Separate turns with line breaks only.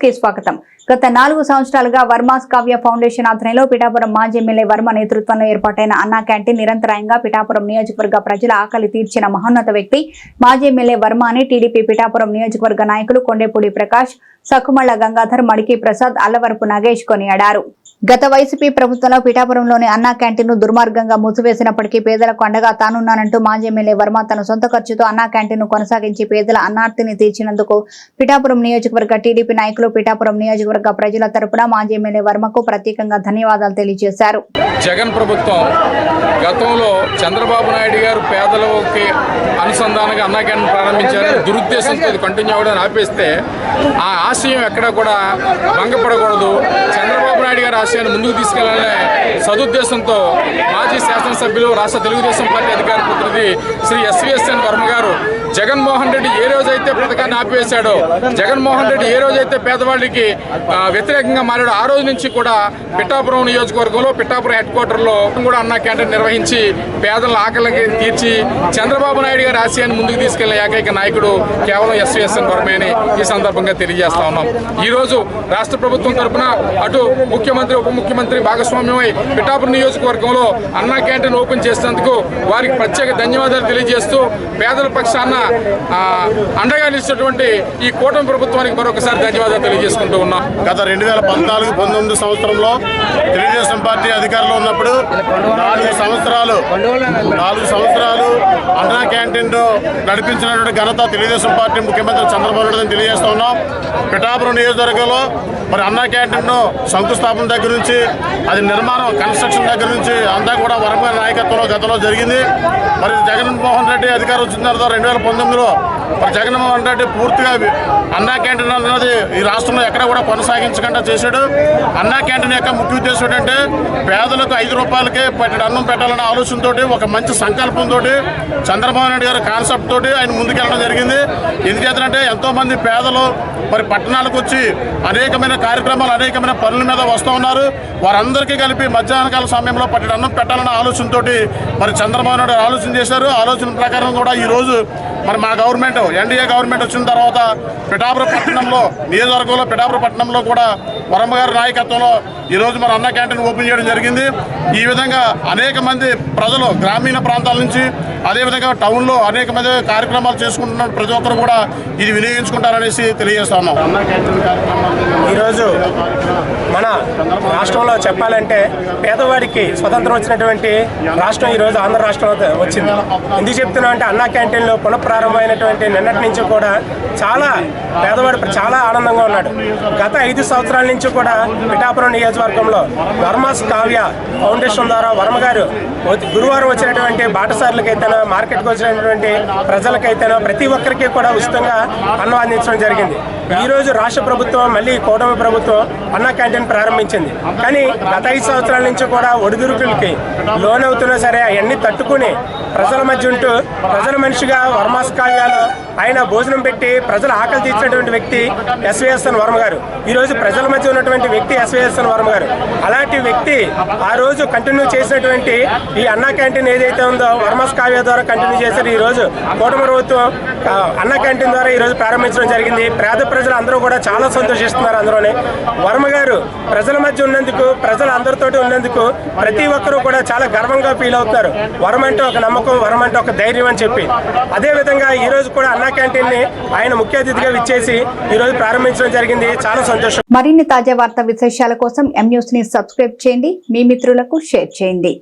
కి స్వాగతం. గత నాలుగు సంవత్సరాలుగా వర్మాస్ కావ్య ఫౌండేషన్ ఆధ్వర్యంలో పిఠాపురం మాజీ ఎమ్మెల్యే వర్మ నేతృత్వంలో ఏర్పాటైన అన్నా క్యాంటీన్ నిరంతరాయంగా పిఠాపురం నియోజకవర్గ ప్రజల ఆకలి తీర్చిన మహోన్నత వ్యక్తి మాజీ ఎమ్మెల్యే వర్మ అని టీడీపీ పిఠాపురం నియోజకవర్గ నాయకులు కొండేపూడి ప్రకాష్ సకుమళ్ళ గంగాధర్ మడికి ప్రసాద్ అల్లవరపు నాగేష్ కొనియాడారు. గత వైసీపీ ప్రభుత్వంలో పీఠాపురంలోని అన్నా క్యాంటీన్ను దుర్మార్గంగా మూసివేసినప్పటికీ పేదలకు అండగా తానున్నానంటూ మాజీ ఎమ్మెల్యే వర్మ తన సొంత ఖర్చుతో అన్నా క్యాంటీన్ను కొనసాగించి పేదల అన్నార్తిని తీర్చినందుకు పీఠాపురం నియోజకవర్గ టీడీపీ నాయకులు పీఠాపురం నియోజకవర్గ ప్రజల తరపున మాజీ ఎమ్మెల్యే వర్మకు ప్రత్యేకంగా ధన్యవాదాలు తెలియజేశారు.
జగన్ ప్రభుత్వం గతంలో చంద్రబాబు నాయుడు గారు పేదలకి అనుసంధానంగా అన్నా క్యాంటీన్ ప్రారంభించారు దురుద్దేశంతో కంటిన్యూ అవ్వడం ఆపేస్తే ఆ ఆశయం ఎక్కడా కూడా భంగపడకూడదు. చంద్రబాబు నాయుడు గారి ఆశయాన్ని ముందుకు తీసుకెళ్ళాలనే సదుద్దేశంతో మాజీ శాసనసభ్యులు రాష్ట్ర తెలుగుదేశం పార్టీ అధికార ప్రతినిధి శ్రీ ఎస్వీఎస్ఎన్ వర్మ గారు జగన్మోహన్ రెడ్డి ఏ రోజైతే పథకాన్ని ఆపివేశాడో జగన్మోహన్ రెడ్డి ఏ రోజైతే పేదవాళ్ళకి వ్యతిరేకంగా మారాడో ఆ రోజు నుంచి కూడా పిఠాపురం నియోజకవర్గంలో పిఠాపురం హెడ్ క్వార్టర్లో కూడా అన్నా క్యాంటీన్ నిర్వహించి పేదల ఆకలికి తీర్చి చంద్రబాబు నాయుడు గారి ఆశయాన్ని ముందుకు తీసుకెళ్ళే ఏకైక నాయకుడు కేవలం ఎస్వీఎస్ఎన్ వర్మే అని ఈ సందర్భంగా తెలియజేస్తా ఉన్నాం. ఈ రోజు రాష్ట్ర ప్రభుత్వం తరపున అటు ముఖ్యమంత్రి ఉప ముఖ్యమంత్రి భాగస్వామ్యమై పిఠాపురం నియోజకవర్గంలో అన్నా క్యాంటీన్ ఓపెన్ చేసినందుకు వారికి ప్రత్యేక ధన్యవాదాలు తెలియజేస్తూ పేదల పక్షాన అండగా నిలిచినటువంటి ఈ కూటమి ప్రభుత్వానికి మరొకసారి ధన్యవాదాలు తెలియజేసుకుంటూ ఉన్నాం.
గత రెండు వేల పద్నాలుగు పంతొమ్మిది సంవత్సరంలో తెలుగుదేశం పార్టీ అధికారంలో ఉన్నప్పుడు నాలుగు సంవత్సరాలు నాలుగు సంవత్సరాలు అన్నా క్యాంటీన్ నడిపించినటువంటి ఘనత తెలుగుదేశం పార్టీ ముఖ్యమంత్రి చంద్రబాబు నాయుడు అని తెలియజేస్తా ఉన్నాం. పిఠాపురం నియోజకవర్గంలో మరి అన్నా క్యాంటీన్ శంకుస్థాపన దగ్గర నుంచి అది నిర్మాణం కన్స్ట్రక్షన్ దగ్గర నుంచి అంతా కూడా వరమ నాయకత్వంలో గతంలో జరిగింది. మరి జగన్మోహన్ రెడ్డి అధికారం వచ్చిన తర్వాత రెండు వేల పంతొమ్మిదిలో మరి జగన్మోహన్ రెడ్డి పూర్తిగా అన్నా క్యాంటీన్ అన్నది ఈ రాష్ట్రంలో ఎక్కడ కూడా కొనసాగించకుండా చేశాడు. అన్నా క్యాంటీన్ యొక్క ముఖ్య ఉద్దేశం ఏంటంటే పేదలకు ఐదు రూపాయలకే పట్టెడు అన్నం పెట్టాలనే ఆలోచనతో ఒక మంచి సంకల్పంతో చంద్రబాబు నాయుడు గారి కాన్సెప్ట్ తోటి ఆయన ముందుకెళ్ళడం జరిగింది. ఎందుచేతంటే ఎంతోమంది పేదలు మరి పట్టణాలకు వచ్చి అనేకమైన కార్యక్రమాలు అనేకమైన పనుల మీద వస్తూ ఉన్నారు. వారందరికీ కలిపి మధ్యాహ్నకాల సమయంలో పట్టెడు అన్నం పెట్టాలన్న ఆలోచనతోటి మరి చంద్రబాబు నాయుడు ఆలోచన చేశారు. ఆలోచన ప్రకారం కూడా ఈ రోజు మరి మా గవర్నమెంట్ ఎన్డీఏ గవర్నమెంట్ వచ్చిన తర్వాత పిఠాపురం పట్టణంలో నియోజకవర్గంలో పిఠాపురం పట్టణంలో కూడా వరమ్మ గారి నాయకత్వంలో ఈరోజు మరి అన్న క్యాంటీన్ ఓపెన్ చేయడం జరిగింది. ఈ విధంగా అనేక మంది ప్రజలు గ్రామీణ ప్రాంతాల నుంచి అదేవిధంగా టౌన్లో అనేక మంది కార్యక్రమాలు చేసుకుంటున్న ప్రతి ఒక్కరు కూడా ఇది వినియోగించుకుంటారనేసి తెలియజేస్తున్నాం
ఈరోజు మన రాష్ట్రంలో చెప్పాలంటే పేదవాడికి స్వతంత్రం వచ్చినటువంటి రాష్ట్రం ఈరోజు ఆంధ్ర రాష్ట్రం వచ్చింది. ఎందుకు చెప్తున్నా అంటే అన్నా క్యాంటీన్లో పునఃప్రారంభమైనటువంటి నిన్నటి నుంచి కూడా చాలా పేదవాడు చాలా ఆనందంగా ఉన్నాడు. గత ఐదు సంవత్సరాల నుంచి కూడా పిఠాపురం నియోజకవర్గంలో వర్మాస్ కావ్య ఫౌండేషన్ ద్వారా వర్మ గారు వచ్చి- గురువారం వచ్చినటువంటి బాటసార్లకైతేనో మార్కెట్కి వచ్చినటువంటి ప్రజలకైతేనో ప్రతి ఒక్కరికి కూడా ఉచితంగా అన్నం అందించడం జరిగింది. ఈ రోజు రాష్ట్ర ప్రభుత్వం మళ్ళీ కూటమి ప్రభుత్వం అన్న క్యాంటీన్ ప్రారంభించింది. కానీ గత ఐదు సంవత్సరాల నుంచి కూడా ఒడిదుడుకులకి లోన్ అవుతున్నా సరే అవన్నీ తట్టుకుని ప్రజల మధ్య ఉంటూ ప్రజల మనిషిగా వర్మాస్ కావ్యాలు ఆయన భోజనం పెట్టి ప్రజల ఆకలి తీర్చినటువంటి వ్యక్తి ఎస్వీఎస్ఎన్ వర్మ గారు. ఈ రోజు ప్రజల మధ్య ఉన్నటువంటి వ్యక్తి ఎస్వీఎస్ఎన్ వర్మ గారు. అలాంటి వ్యక్తి ఆ రోజు కంటిన్యూ చేసినటువంటి ఈ అన్నా క్యాంటీన్ ఏదైతే ఉందో వర్మస్ కావ్య ద్వారా కంటిన్యూ చేశారు. ఈ రోజు కూటమి ప్రభుత్వం అన్నా క్యాంటీన్ ద్వారా ఈ రోజు ప్రారంభించడం జరిగింది. పేద ప్రజలు అందరూ కూడా చాలా సంతోషిస్తున్నారు అందులోనే. వర్మ గారు ప్రజల మధ్య ఉన్నందుకు ప్రజలు అందరితోటి ఉన్నందుకు ప్రతి ఒక్కరూ కూడా చాలా గర్వంగా ఫీల్ అవుతున్నారు. వరం అంటే ఒక నమ్మకం వరం అంటే ఒక ధైర్యం అని చెప్పి. అదే విధంగా ఈ రోజు కూడా అన్నా క్యాంటీన్ని ఆయన ముఖ్య అతిథిగా విచ్చేసి ఈ రోజు ప్రారంభించడం జరిగింది. చాలా సంతోషం.
మరిన్ని తాజా వార్తా విశేషాల కోసం ఎం న్యూస్ని సబ్స్క్రైబ్ చేయండి. మీ మిత్రులకు షేర్ చేయండి.